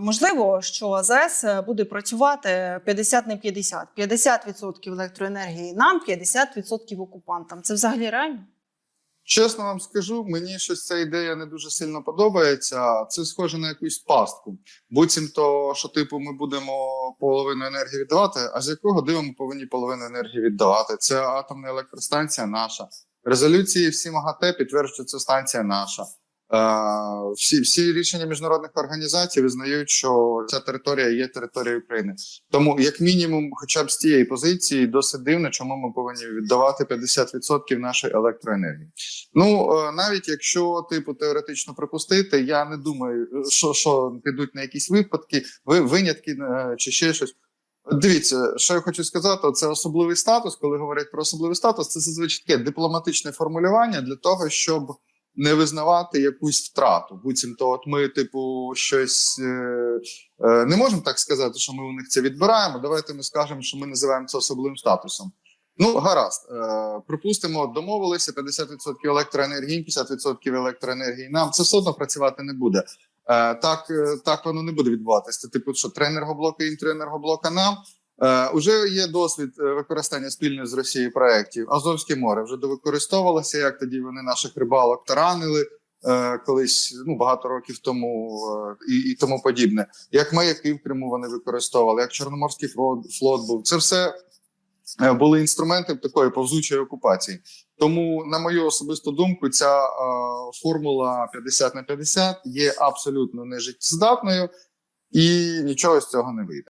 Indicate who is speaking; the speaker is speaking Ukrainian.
Speaker 1: Можливо, що АЗС буде працювати 50 на 50. 50% електроенергії нам, 50% окупантам. Це взагалі реально?
Speaker 2: Чесно вам скажу, мені щось ця ідея не дуже сильно подобається. Це схоже на якусь пастку. Буцімто, що типу, ми будемо половину енергії віддавати. А з якого дива ми повинні половину енергії віддавати? Це атомна електростанція наша. Резолюції всі МАГАТЕ підтверджують, що це станція наша. Е, всі, всі рішення міжнародних організацій визнають, що ця територія є територією України. Тому, як мінімум, хоча б з цієї позиції, досить дивно, чому ми повинні віддавати 50% нашої електроенергії. Ну е, навіть якщо типу теоретично припустити, я не думаю, що, що підуть на якісь випадки, ви винятки е, чи ще щось. Дивіться, що я хочу сказати, це особливий статус. Коли говорять про особливий статус, це зазвичай таке дипломатичне формулювання для того, щоб не визнавати якусь втрату. Буцімто, от ми, типу, щось е, е, не можемо так сказати, що ми у них це відбираємо. Давайте ми скажемо, що ми називаємо це особливим статусом. Ну, гаразд, е, припустимо, домовилися 50% електроенергії, 50% електроенергії. Нам це все одно працювати не буде. Е, так, е, так воно не буде відбуватися. Типу, що три енергоблоки їм, три енергоблока нам. Е, уже є досвід е, використання спільно з Росією проєктів. Азовське море вже довикористовувалося, як тоді вони наших рибалок таранили е, колись ну, багато років тому і, і тому подібне. Як маяки в Криму вони використовували, як Чорноморський флот, флот був. Це все були інструменти такої повзучої окупації. Тому, на мою особисту думку, ця е, формула 50 на 50 є абсолютно нежиттєздатною і нічого з цього не вийде.